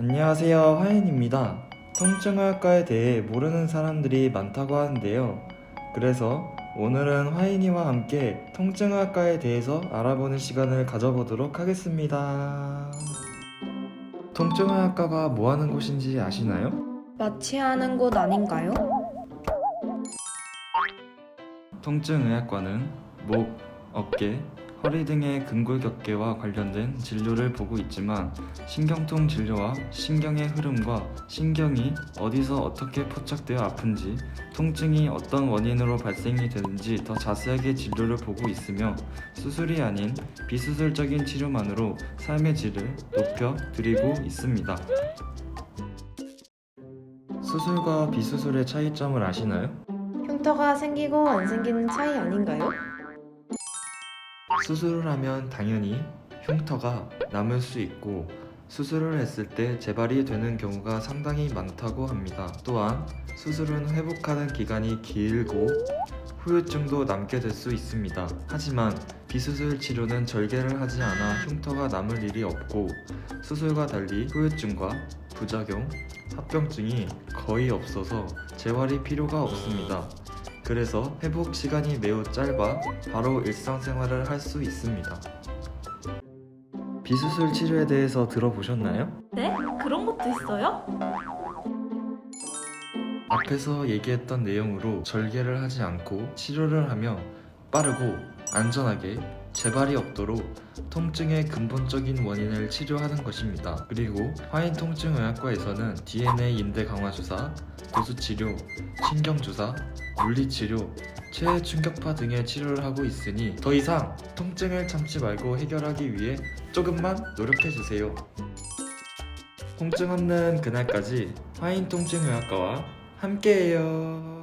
안녕하세요. 화인입니다. 통증의학과에 대해 모르는 사람들이 많다고 하는데요. 그래서 오늘은 화인이와 함께 통증의학과에 대해서 알아보는 시간을 가져보도록 하겠습니다. 통증의학과가 뭐 하는 곳인지 아시나요? 마취하는 곳 아닌가요? 통증의학과는 목, 어깨, 허리 등의 근골격계와 관련된 진료를 보고 있지만 신경통 진료와 신경의 흐름과 신경이 어디서 어떻게 포착되어 아픈지 통증이 어떤 원인으로 발생이 되는지 더 자세하게 진료를 보고 있으며 수술이 아닌 비수술적인 치료만으로 삶의 질을 높여 드리고 있습니다. 수술과 비수술의 차이점을 아시나요? 흉터가 생기고 안 생기는 차이 아닌가요? 수술을 하면 당연히 흉터가 남을 수 있고 수술을 했을 때 재발이 되는 경우가 상당히 많다고 합니다. 또한 수술은 회복하는 기간이 길고 후유증도 남게 될 수 있습니다. 하지만 비수술 치료는 절개를 하지 않아 흉터가 남을 일이 없고 수술과 달리 후유증과 부작용, 합병증이 거의 없어서 재활이 필요가 없습니다. 그래서 회복 시간이 매우 짧아 바로 일상생활을 할 수 있습니다. 비수술 치료에 대해서 들어보셨나요? 네? 그런 것도 있어요? 앞에서 얘기했던 내용으로 절개를 하지 않고 치료를 하며 빠르고 안전하게 재발이 없도록 통증의 근본적인 원인을 치료하는 것입니다. 그리고 화인통증의학과에서는 DNA 인대 강화 주사, 도수 치료, 신경 주사, 물리 치료, 체해 충격파 등의 치료를 하고 있으니 더 이상 통증을 참지 말고 해결하기 위해 조금만 노력해 주세요. 통증 없는 그날까지 화인 통증의학과와 함께해요.